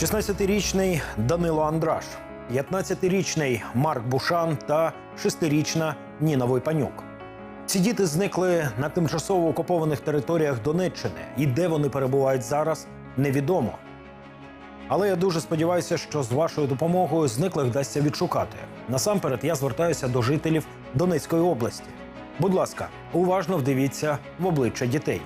16-річний Данило Андраш, 15-річний Марк Бушан та 6-річна Ніна Войпанюк. Ці діти зникли на тимчасово окупованих територіях Донеччини, і де вони перебувають зараз, невідомо. Але я дуже сподіваюся, що з вашою допомогою зниклих вдасться відшукати. Насамперед, я звертаюся до жителів Донецької області. Будь ласка, уважно вдивіться в обличчя дітей.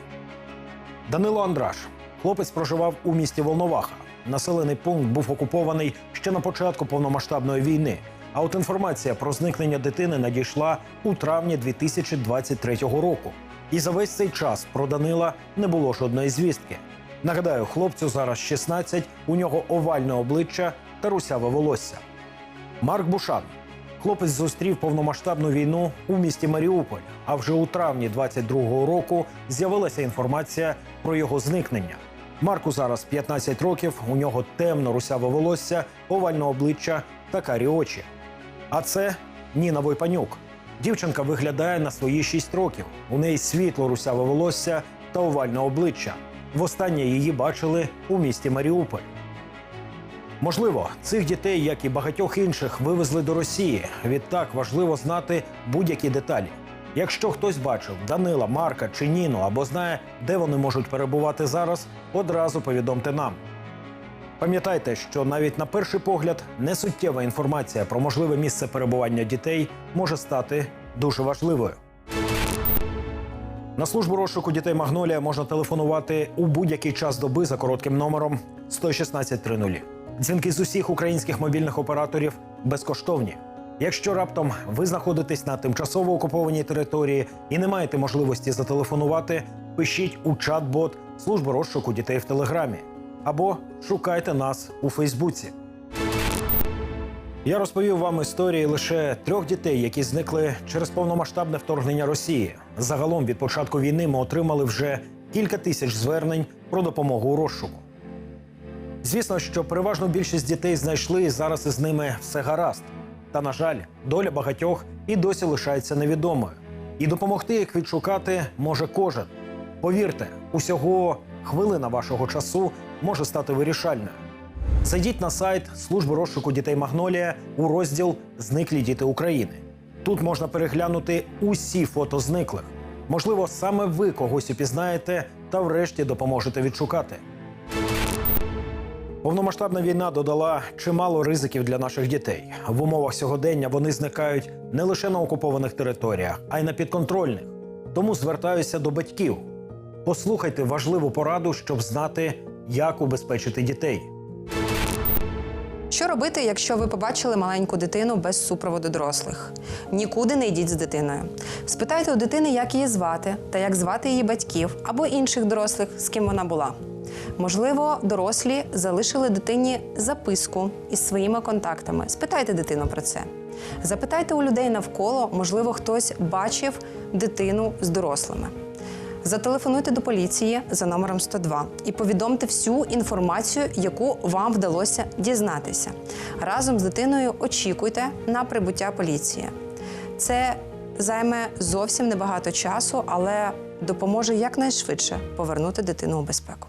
Данило Андраш. Хлопець проживав у місті Волноваха. Населений пункт був окупований ще на початку повномасштабної війни. А от інформація про зникнення дитини надійшла у травні 2023 року. І за весь цей час про Данила не було жодної звістки. Нагадаю, хлопцю зараз 16, у нього овальне обличчя та русяве волосся. Марк Бушан. Хлопець зустрів повномасштабну війну у місті Маріуполь. А вже у травні 22-го року з'явилася інформація про його зникнення. Марку зараз 15 років. У нього темно русяве волосся, овальне обличчя та карі очі. А це Ніна Войпанюк. Дівчинка виглядає на свої 6 років. У неї світло русяве волосся та овальне обличчя. Востаннє її бачили у місті Маріуполь. Можливо, цих дітей, як і багатьох інших, вивезли до Росії. Відтак важливо знати будь-які деталі. Якщо хтось бачив Данила, Марка чи Ніну або знає, де вони можуть перебувати зараз, одразу повідомте нам. Пам'ятайте, що навіть на перший погляд несуттєва інформація про можливе місце перебування дітей може стати дуже важливою. На службу розшуку дітей Магнолія можна телефонувати у будь-який час доби за коротким номером 11630. Дзвінки з усіх українських мобільних операторів безкоштовні. Якщо раптом ви знаходитесь на тимчасово окупованій території і не маєте можливості зателефонувати, пишіть у чат-бот служби розшуку дітей в Телеграмі або шукайте нас у Фейсбуці. Я розповів вам історії лише трьох дітей, які зникли через повномасштабне вторгнення Росії. Загалом від початку війни ми отримали вже кілька тисяч звернень про допомогу у розшуку. Звісно, що переважну більшість дітей знайшли і зараз із ними все гаразд. Та, на жаль, доля багатьох і досі лишається невідомою. І допомогти їх відшукати може кожен. Повірте, усього хвилина вашого часу може стати вирішальною. Зайдіть на сайт служби розшуку дітей Магнолія у розділ Зниклі діти України. Тут можна переглянути усі фото зниклих. Можливо, саме ви когось упізнаєте та врешті допоможете відшукати. Повномасштабна війна додала чимало ризиків для наших дітей. В умовах сьогодення вони зникають не лише на окупованих територіях, а й на підконтрольних. Тому звертаюся до батьків. Послухайте важливу пораду, щоб знати, як убезпечити дітей. Що робити, якщо ви побачили маленьку дитину без супроводу дорослих? Нікуди не йдіть з дитиною. Спитайте у дитини, як її звати та як звати її батьків або інших дорослих, з ким вона була. Можливо, дорослі залишили дитині записку із своїми контактами. Спитайте дитину про це. Запитайте у людей навколо, можливо, хтось бачив дитину з дорослими. Зателефонуйте до поліції за номером 102 і повідомте всю інформацію, яку вам вдалося дізнатися. Разом з дитиною очікуйте на прибуття поліції. Це займе зовсім небагато часу, але допоможе якнайшвидше повернути дитину у безпеку.